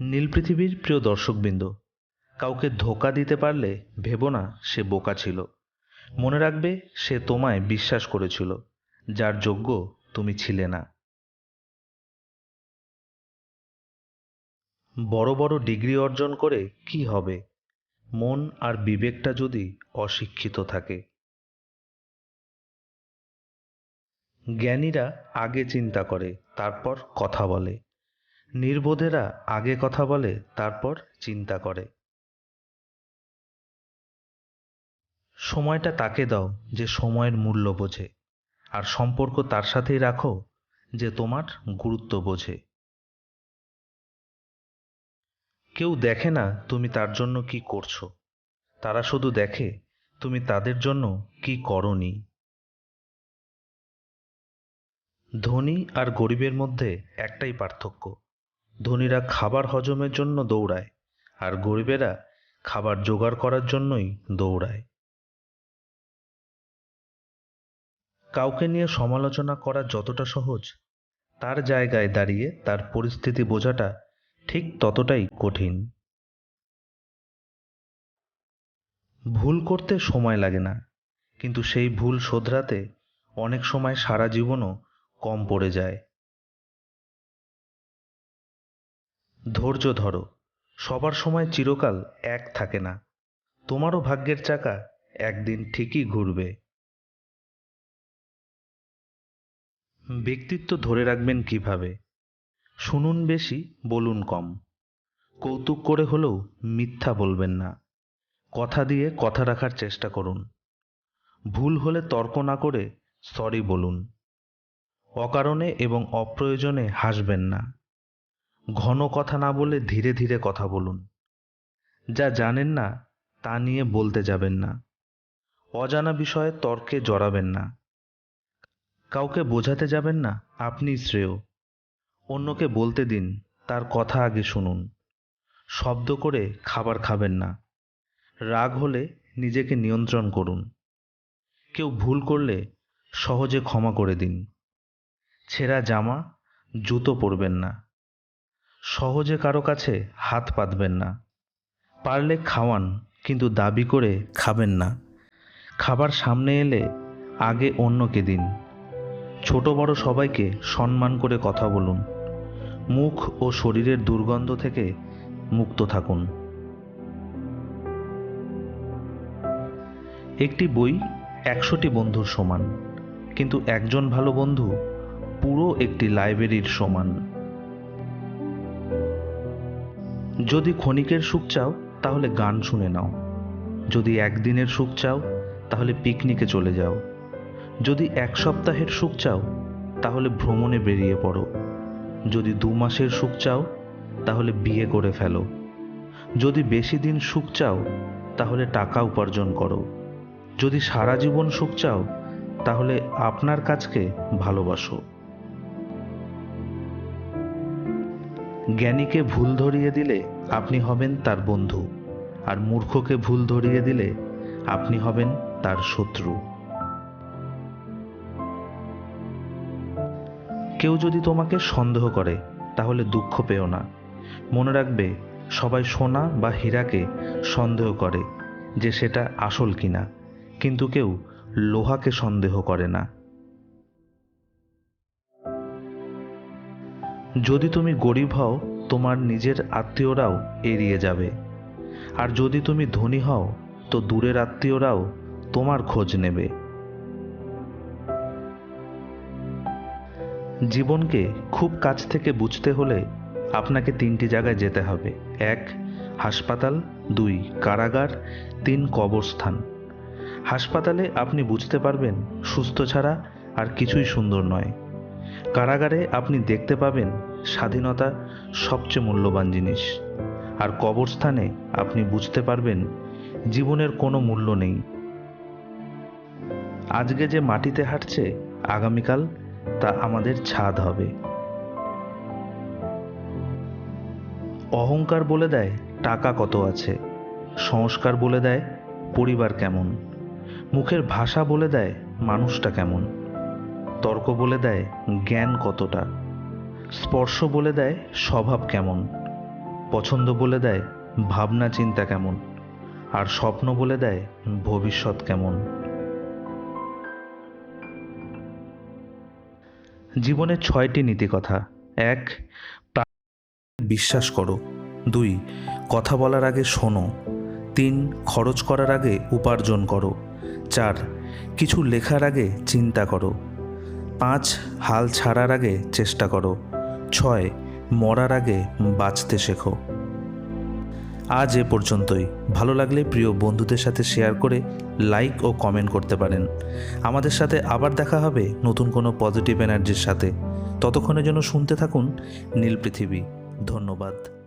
নীল পৃথিবীর প্রিয় দর্শকবৃন্দ, কাউকে ধোকা দিতে পারলে ভেবো না সে বোকা ছিল। মনে রাখবে সে তোমায় বিশ্বাস করেছিল, যার যোগ্য তুমি ছিলে না। বড় বড় ডিগ্রি অর্জন করে কি হবে? মন আর বিবেকটা যদি অশিক্ষিত থাকে। জ্ঞানীরা আগে চিন্তা করে, তারপর কথা বলে। নির্বোধেরা আগে কথা বলে, তারপর চিন্তা করে। সময়টা তাকে দাও যে সময়ের মূল্য বোঝে, আর সম্পর্ক তার সাথেই রাখো যে তোমার গুরুত্ব বোঝে। কেউ দেখে না তুমি তার জন্য কি করছ, তারা শুধু দেখে তুমি তাদের জন্য কি করনি। ধনী আর গরিবের মধ্যে একটাই পার্থক্য ধনীরা খাবার হজমের জন্য দৌড়ায় আর গরিবেরা খাবার জোগাড় করার জন্যই দৌড়ায়। কাউকে নিয়ে সমালোচনা করা যতটা সহজ, তার জায়গায় দাঁড়িয়ে তার পরিস্থিতি বোঝাটা ঠিক ততটাই কঠিন। ভুল করতে সময় লাগে না, কিন্তু সেই ভুল শোধরাতে অনেক সময় সারা জীবনও কম পড়ে যায়। ধৈর্য ধরো। সবার সময় চিরকাল এক থাকে না। তোমারও ভাগ্যের চাকা একদিন ঠিকই ঘুরবে। ব্যক্তিত্ব ধরে রাখবেন কীভাবে? শুনুন বেশি, বলুন কম। কৌতুক করে হলেও মিথ্যা বলবেন না। কথা দিয়ে কথা রাখার চেষ্টা করুন। ভুল হলে তর্ক না করে সরি বলুন। অকারণে এবং অপ্রয়োজনে হাসবেন না। ঘন কথা না বলে ধীরে ধীরে কথা বলুন। যা জানেন না, তা নিয়ে বলতে যাবেন না। অজানা বিষয়ে তর্কে জড়াবেন না। কাউকে বোঝাতে যাবেন না, আপনি শ্রেয়। অন্যকে বলতে দিন, তার কথা আগে শুনুন। শব্দ করে খাবার খাবেন না। রাগ হলে নিজেকে নিয়ন্ত্রণ করুন। কেউ ভুল করলে সহজে ক্ষমা করে দিন। ছেঁড়া জামা, জুতো পরবেন না। সহজে কারও কাছে হাত পাতবেন না। পারলে খাওয়ান, কিন্তু দাবি করে খাবেন না। খাবার সামনে এলে আগে অন্যকে দিন। ছোট বড় সবাইকে সম্মান করে কথা বলুন। মুখ ও শরীরের দুর্গন্ধ থেকে মুক্ত থাকুন। একটি বই একশোটি বন্ধুর সমান, কিন্তু একজন ভালো বন্ধু পুরো একটি লাইব্রেরির সমান। যদি ক্ষণিকের সুখ চাও, তাহলে গান শুনে নাও। যদি একদিনের সুখ চাও, তাহলে পিকনিকে চলে যাও। যদি এক সপ্তাহের সুখ চাও, তাহলে ভ্রমণে বেরিয়ে পড়ো। যদি দু মাসের সুখ চাও, তাহলে বিয়ে করে ফেলো। যদি বেশি দিন সুখ চাও, তাহলে টাকা উপার্জন করো। যদি সারা জীবন সুখ চাও, তাহলে আপনার কাজকে ভালোবাসো। জ্ঞানীকে ভুল ধরিয়ে দিলে আপনি হবেন তার বন্ধু, আর মূর্খকে ভুল ধরিয়ে দিলে আপনি হবেন তার শত্রু। কেউ যদি তোমাকে সন্দেহ করে, তাহলে দুঃখ পেও না। মনে রাখবে, সবাই সোনা বা হীরাকে সন্দেহ করে যে সেটা আসল কিনা, কিন্তু কেউ লোহাকে সন্দেহ করে না। যদি তুমি গরিব হও, তোমার নিজের আত্মীয়রাও এড়িয়ে যাবে। আর যদি তুমি ধনী হও, তো দূরের আত্মীয়রাও তোমার খোঁজ নেবে। জীবনকে খুব কাছ থেকে বুঝতে হলে আপনাকে তিনটি জায়গায় যেতে হবে। এক, হাসপাতাল। দুই, কারাগার। তিন, কবরস্থান। হাসপাতালে আপনি বুঝতে পারবেন, সুস্থ ছাড়া আর কিছুই সুন্দর নয়। কারাগারে আপনি দেখতে পাবেন স্বাধীনতা সবচেয়ে মূল্যবান জিনিস। আর কবরস্থানে আপনি বুঝতে পারবেন জীবনের কোনো মূল্য নেই। আজকে যে মাটিতে হাঁটছে, আগামীকাল তা আমাদের ছাদ হবে। অহংকার বলে দেয় টাকা কত আছে। সংস্কার বলে দেয় পরিবার কেমন। মুখের ভাষা বলে দেয় মানুষটা কেমন। তর্ক বলে দেয় জ্ঞান কতটা? স্পর্শ বলে দেয় স্বভাব কেমন? পছন্দ বলে দেয় ভাবনা চিন্তা কেমন? আর স্বপ্ন বলে দেয় ভবিষ্যৎ কেমন? জীবনের ছয়টি নীতিকথা। এক বিশ্বাস করো। দুই, কথা বলার আগে শোনো। তিন, খরচ করার আগে উপার্জন করো। চার, কিছু লেখার আগে চিন্তা করো। পাঁচ, হাল ছাড়ার আগে চেষ্টা করো। ছয়, মরার আগে বাঁচতে শেখো। আজ এ পর্যন্তই। ভালো লাগলে প্রিয় বন্ধুদের সাথে শেয়ার করে লাইক ও কমেন্ট করতে পারেন। আমাদের সাথে আবার দেখা হবে নতুন কোনো পজিটিভ এনার্জির সাথে। ততক্ষণের জন্য শুনতে থাকুন নীল পৃথিবী। ধন্যবাদ।